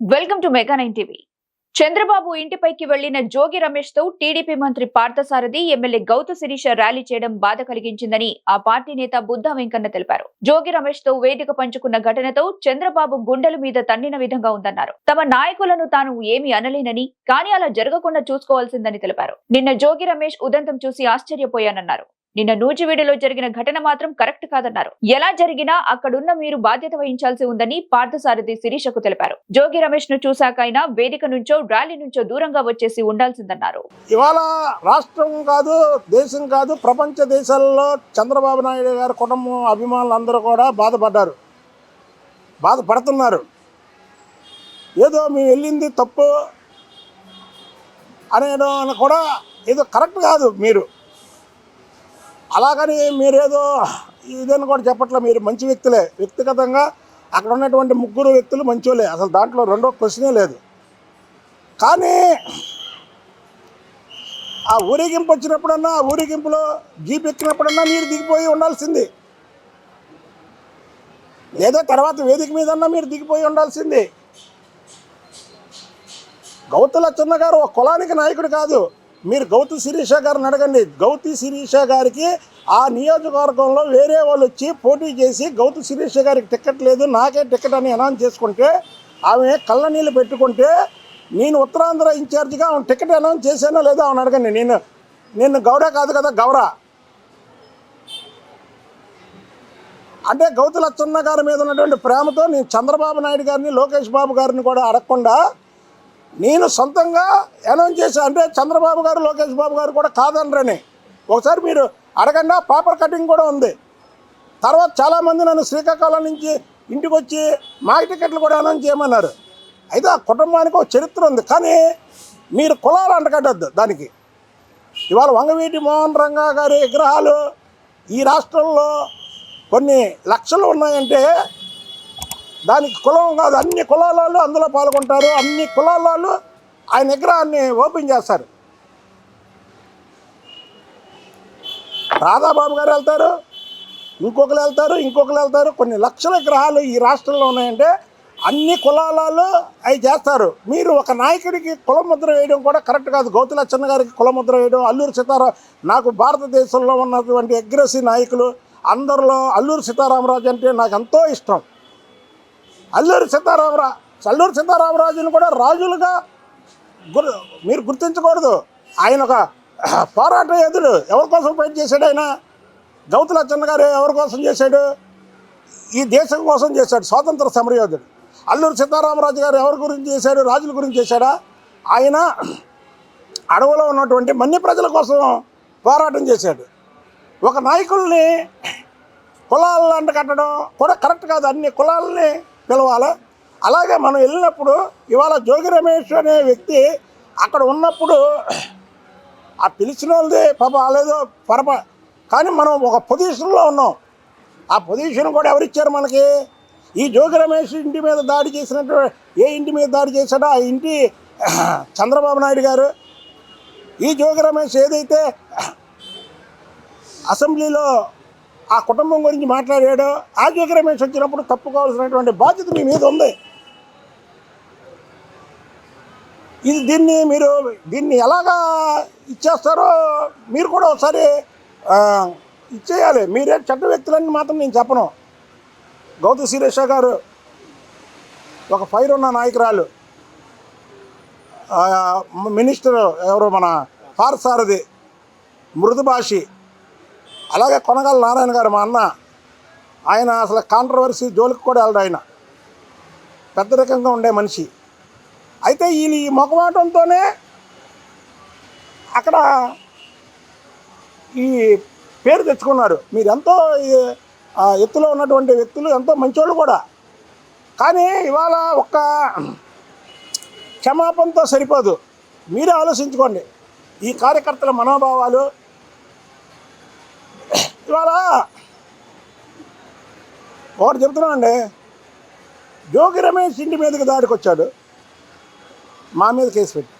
Welcome to mega nine TV. Chandrababu ఇంటిపైకి వెళ్ళిన జోగి రమేష్తో TDP మంత్రి పార్థసారథి ఎమ్మెల్యే గౌతు శిరీష ర్యాలీ చేయడం బాధ కలిగించిందని ఆ పార్టీ నేత బుద్ధ వెంకన్న తెలిపారు. జోగి రమేష్తో వేదిక పంచుకున్న ఘటనతో చంద్రబాబు గుండెల మీద తన్నిన విధంగా ఉందన్నారు. తమ నాయకులను తాను ఏమీ అనలేనని కానీ అలా జరగకుండా చూసుకోవాల్సిందని తెలిపారు. నిన్న జోగి రమేష్ ఉదంతం చూసి ఆశ్చర్యపోయానన్నారు. నిన్న నూజివీడులో జరిగిన ఘటన మాత్రం కరెక్ట్ కాదన్నారు. ఎలా జరిగినా అక్కడున్న మీరు బాధ్యత వహించాల్సి ఉందని పార్థసారథి శిరీషకు తెలిపారు. జోగి రమేష్ను చూశాకైనా వేదిక నుంచో ర్యాలీ నుంచో దూరంగా వచ్చేసి ఉండాల్సిందన్నారు. ఇవాళ రాష్ట్రం కాదు దేశం కాదు ప్రపంచ దేశాల్లో చంద్రబాబు నాయుడు గారి కుటుంబం అభిమానులు అందరూ కూడా బాధపడ్డారు. బాధపడుతున్నారు. ఏదో మేము వెళ్ళింది తప్పు అనేదో అని కూడా ఏదో కరెక్ట్ కాదు మీరు. అలాగని మీరేదో ఇదని కూడా చెప్పట్లే మీరు మంచి వ్యక్తులే. వ్యక్తిగతంగా అక్కడ ఉన్నటువంటి ముగ్గురు వ్యక్తులు మంచోలే అసలు దాంట్లో రెండో క్వశ్చనే లేదు. కానీ ఆ ఊరేగింపు వచ్చినప్పుడన్నా ఆ ఊరేగింపులో జీప్ ఎక్కినప్పుడన్నా మీరు దిగిపోయి ఉండాల్సింది. లేదా తర్వాత వేదిక మీదన్నా మీరు దిగిపోయి ఉండాల్సింది. గౌతుల చిన్న గారు ఒక కులానికి నాయకుడు కాదు. మీరు గౌతి శిరీష గారిని అడగండి. గౌతి శిరీష గారికి ఆ నియోజకవర్గంలో వేరే వాళ్ళు వచ్చి పోటీ చేసి గౌతి శిరీష గారికి టికెట్ లేదు నాకే టికెట్ అని అనౌన్స్ చేసుకుంటే ఆమె కళ్ళ నీళ్ళు పెట్టుకుంటే నేను ఉత్తరాంధ్ర ఇన్ఛార్జిగా ఆమె టికెట్ అనౌన్స్ చేశానో లేదో ఆమెను అడగండి. నేను నేను గౌడ కాదు కదా గౌర అంటే గౌతు లచ్చన్న గారి మీద ఉన్నటువంటి ప్రేమతో నేను చంద్రబాబు నాయుడు గారిని లోకేష్ బాబు గారిని కూడా అడగకుండా నేను సొంతంగా అనౌన్స్ చేశాను అంటే చంద్రబాబు గారు లోకేష్ బాబు గారు కూడా కాదనరని. ఒకసారి మీరు అడగండి పేపర్ కటింగ్ కూడా ఉంది. తర్వాత చాలామంది నన్ను శ్రీకాకుళం నుంచి ఇంటికి వచ్చి మా టికెట్లు కూడా అనౌన్స్ చేయమన్నారు. అయితే ఆ కుటుంబానికి ఒక చరిత్ర ఉంది. కానీ మీరు కులాలు అంటకట్టద్దు దానికి. ఇవాళ వంగవీటి మోహన్ రంగా గారి విగ్రహాలు ఈ రాష్ట్రంలో కొన్ని లక్షలు ఉన్నాయంటే దానికి కులం కాదు అన్ని కులాల వాళ్ళు అందులో పాల్గొంటారు అన్ని కులాల వాళ్ళు ఆయన విగ్రహాన్ని ఓపెన్ చేస్తారు. రాధాబాబు గారు వెళ్తారు ఇంకొకరు వెళ్తారు ఇంకొకరు వెళ్తారు. కొన్ని లక్షల విగ్రహాలు ఈ రాష్ట్రంలో ఉన్నాయంటే అన్ని కులాలలో అవి చేస్తారు. మీరు ఒక నాయకుడికి కులముద్ర వేయడం కూడా కరెక్ట్ కాదు. గౌతులచ్చన్న గారికి కులముద్ర వేయడం అల్లూరు సీతారాం నాకు భారతదేశంలో ఉన్నటువంటి అగ్రసీ నాయకులు అందరిలో అల్లూరు సీతారామరాజు అంటే నాకు ఎంతో ఇష్టం. అల్లూరి సీతారామరా అల్లూరి సీతారామరాజుని కూడా రాజులుగా గుర్ మీరు గుర్తించకూడదు. ఆయన ఒక పోరాట ఎదురు ఎవరి కోసం ఫైట్ చేశాడు ఆయన? గౌతులచ్చన్న గారు ఎవరి కోసం చేశాడు? ఈ దేశం కోసం చేశాడు. స్వాతంత్ర సమరయోధుడు అల్లూరి సీతారామరాజు గారు ఎవరి గురించి చేశాడు? రాజుల గురించి చేశాడా? ఆయన అడవులో ఉన్నటువంటి మన్ని ప్రజల కోసం పోరాటం చేశాడు. ఒక నాయకుల్ని కులాలను అంట కట్టడం కూడా కరెక్ట్ కాదు. అన్ని కులాలని పిలవాలి అలాగే మనం వెళ్ళినప్పుడు ఇవాళ జోగి రమేష్ అనే వ్యక్తి అక్కడ ఉన్నప్పుడు ఆ పిలిచిన వాళ్ళది పాప అలేదో పొరప. కానీ మనం ఒక పొజిషన్లో ఉన్నాం. ఆ పొజిషన్ కూడా ఎవరిచ్చారు మనకి? ఈ జోగి రమేష్ ఇంటి మీద దాడి చేసినట్టు ఏ ఇంటి మీద దాడి చేశాడో ఆ ఇంటి చంద్రబాబు నాయుడు గారు. ఈ జోగి రమేష్ ఏదైతే అసెంబ్లీలో ఆ కుటుంబం గురించి మాట్లాడాడో ఆ వచ్చినప్పుడు తప్పుకోవాల్సినటువంటి బాధ్యత మీ మీద ఉంది. ఇది దీన్ని మీరు దీన్ని ఎలాగా ఇచ్చేస్తారో మీరు కూడా ఒకసారి ఇచ్చేయాలి. మీరే చట్ట వ్యక్తులని మాత్రం నేను చెప్పను. గౌతు శిరీష గారు ఒక ఫైర్ ఉన్న నాయకురాలు. మినిస్టర్ ఎవరు మన పార్సారథి మృదుభాషి అలాగే కొనగల నారాయణ గారు మా అన్న ఆయన అసలు కాంట్రవర్సీ జోలికి కూడా వెళ్ళడు ఆయన. పెద్ద రకంగా ఉండే మనిషి. అయితే ఈయన ఈ మొఖమాటంతోనే అక్కడ ఈ పేరు తెచ్చుకున్నారు మీరు ఎంతో ఎత్తులో ఉన్నటువంటి వ్యక్తులు ఎంతో మంచోళ్ళు కూడా. కానీ ఇవాళ ఒక్క క్షమాపణతో సరిపోదు. మీరే ఆలోచించుకోండి. ఈ కార్యకర్తల మనోభావాలు ఇవాళ ఒకటి చెప్తున్నానండి. జోగి రమేష్ ఇంటి మీదకి దాడికి వచ్చాడు. మా మీద కేసు పెట్టి.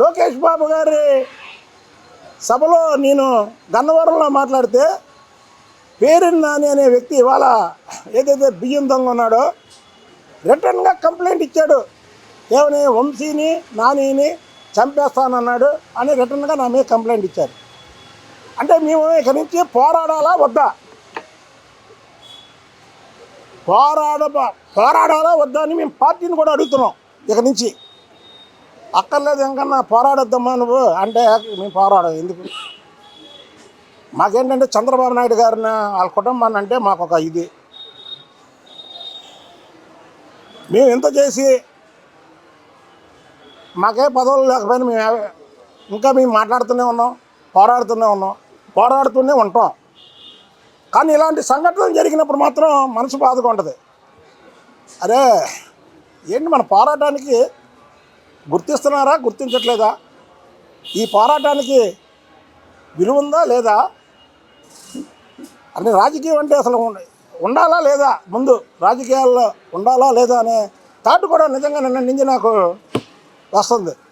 లోకేష్ బాబు గారి సభలో నేను గన్నవరంలో మాట్లాడితే పేరిన్ నాని అనే వ్యక్తి ఇవాళ ఏదైతే బియ్యం దొంగ ఉన్నాడో రిటర్న్గా కంప్లైంట్ ఇచ్చాడు. ఏమని వంశీని నానిని చంపేస్తానన్నాడు అని రిటర్న్గా నా మీద కంప్లైంట్ ఇచ్చారు. అంటే మేము ఇక నుంచి పోరాడాలా వద్దా? పోరాడ పోరాడాలా వద్దా అని మేము పార్టీని కూడా అడుగుతున్నాం ఇక నుంచి. అక్కర్లేదు ఇంకన్నా పోరాడొద్దమ్మా నువ్వు అంటే మేము పోరాడం ఎందుకు? మాకేంటంటే చంద్రబాబు నాయుడు గారిని వాళ్ళ కుటుంబాన్ని అంటే మాకు ఒక ఇది. మేము ఇంత చేసి మాకే పదవులు లేకపోయినా మేము ఇంకా మేము మాట్లాడుతూనే ఉన్నాం పోరాడుతూనే ఉన్నాం. పోరాడుతూనే ఉంటాం. కానీ ఇలాంటి సంఘటనలు జరిగినప్పుడు మాత్రం మనసు బాధగా ఉంటుంది. అరే ఏంటి మన పోరాటానికి గుర్తిస్తున్నారా గుర్తించట్లేదా? ఈ పోరాటానికి విలువ ఉందా లేదా? అంటే రాజకీయం అంటే అసలు ఉండాలా లేదా? ముందు రాజకీయాల్లో ఉండాలా లేదా అనే థాట్ కూడా నిజంగా నిన్న నుంచి నాకు వస్తుంది.